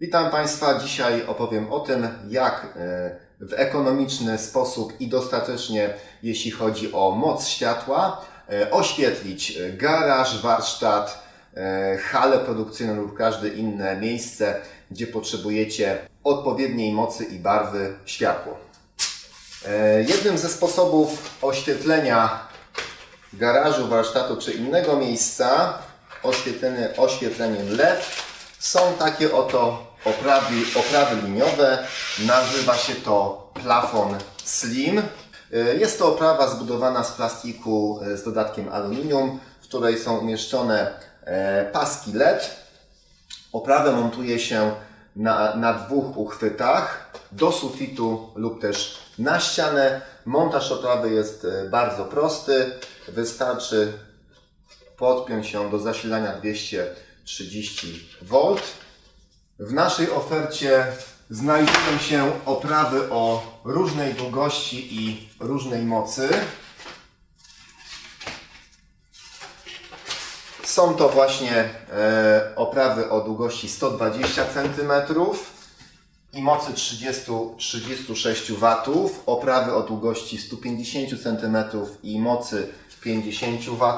Witam Państwa. Dzisiaj opowiem o tym, jak e, w ekonomiczny sposób i dostatecznie, jeśli chodzi o moc światła, e, oświetlić e, garaż, warsztat, halę produkcyjną lub każde inne miejsce, gdzie potrzebujecie odpowiedniej mocy i barwy światło. E, Jednym ze sposobów oświetlenia garażu, warsztatu czy innego miejsca oświetlenie, oświetleniem LED są takie oto oprawy, oprawy liniowe. Nazywa się to plafon slim. Y, Jest to oprawa zbudowana z plastiku y, z dodatkiem aluminium, w której są umieszczone e, paski LED. Oprawę montuje się na, na dwóch uchwytach do sufitu lub też na ścianę. Montaż oprawy jest e, bardzo prosty. Wystarczy podpiąć ją do zasilania 230 V. W naszej ofercie znajdują się oprawy o różnej długości i różnej mocy. Są to właśnie e, oprawy o długości 120 cm i mocy 30, 36 W, oprawy o długości 150 cm i mocy 50 W,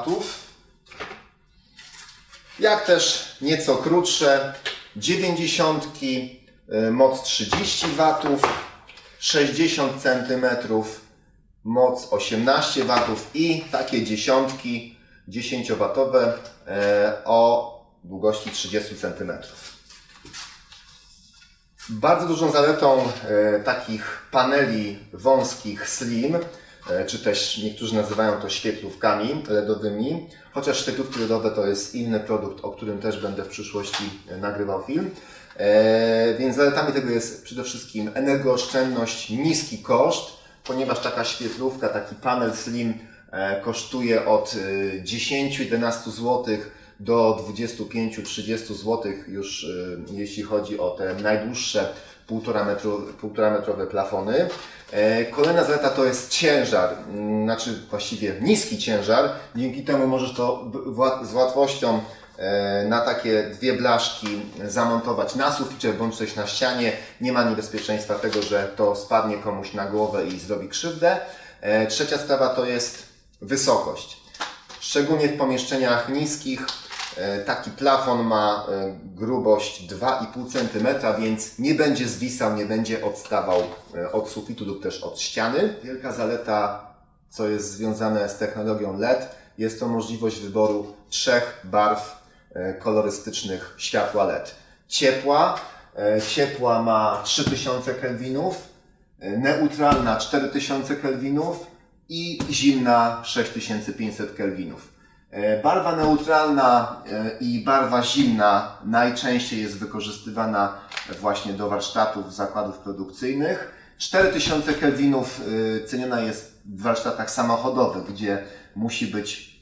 jak też nieco krótsze 90, y, moc 30 W, 60 cm, moc 18 W i takie dziesiątki 10-watowe e, o długości 30 cm. Bardzo dużą zaletą e, takich paneli wąskich slim, e, czy też niektórzy nazywają to świetlówkami LEDowymi, chociaż świetlówki LEDowe to jest inny produkt, o którym też będę w przyszłości e, nagrywał film. E, Więc zaletami tego jest przede wszystkim energooszczędność, niski koszt, ponieważ taka świetlówka, taki panel slim e, kosztuje od e, 10-11 zł do 25-30 zł już y, jeśli chodzi o te najdłuższe 1,5 metru, 1,5 metrowe plafony. E, Kolejna zaleta to jest ciężar, mm, znaczy właściwie niski ciężar. Dzięki temu możesz to z łatwością e, na takie dwie blaszki zamontować na suficie bądź coś na ścianie. Nie ma niebezpieczeństwa tego, że to spadnie komuś na głowę i zrobi krzywdę. E, Trzecia sprawa to jest wysokość. Szczególnie w pomieszczeniach niskich taki plafon ma e, grubość 2,5 cm, więc nie będzie zwisał, nie będzie odstawał e, od sufitu lub też od ściany. Wielka zaleta, co jest związane z technologią LED, jest to możliwość wyboru trzech barw e, kolorystycznych światła LED. Ciepła, e, ciepła ma 3000 kelwinów, e, neutralna 4000 kelwinów i zimna 6500 kelwinów. E, Barwa neutralna e, i barwa zimna najczęściej jest wykorzystywana właśnie do warsztatów zakładów produkcyjnych. 4000 kelwinów e, ceniona jest w warsztatach samochodowych, gdzie musi być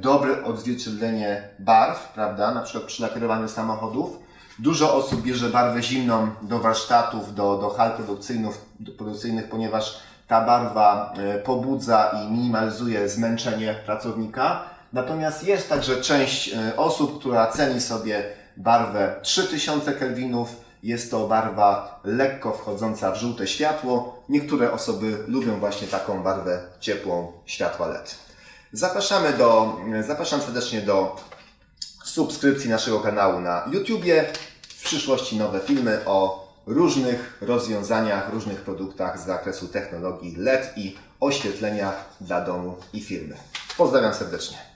dobre odzwierciedlenie barw, prawda, na przykład przy lakierowaniu samochodów. Dużo osób bierze barwę zimną do warsztatów, do, do hal produkcyjnych, do produkcyjnych, ponieważ ta barwa pobudza i minimalizuje zmęczenie pracownika. Natomiast jest także część e, osób, która ceni sobie barwę 3000 kelwinów. Jest to barwa lekko wchodząca w żółte światło. Niektóre osoby lubią właśnie taką barwę ciepłą światła LED. Zapraszamy do, zapraszam serdecznie do subskrypcji naszego kanału na YouTubie. W przyszłości nowe filmy o różnych rozwiązaniach, różnych produktach z zakresu technologii LED i oświetlenia dla domu i firmy. Pozdrawiam serdecznie.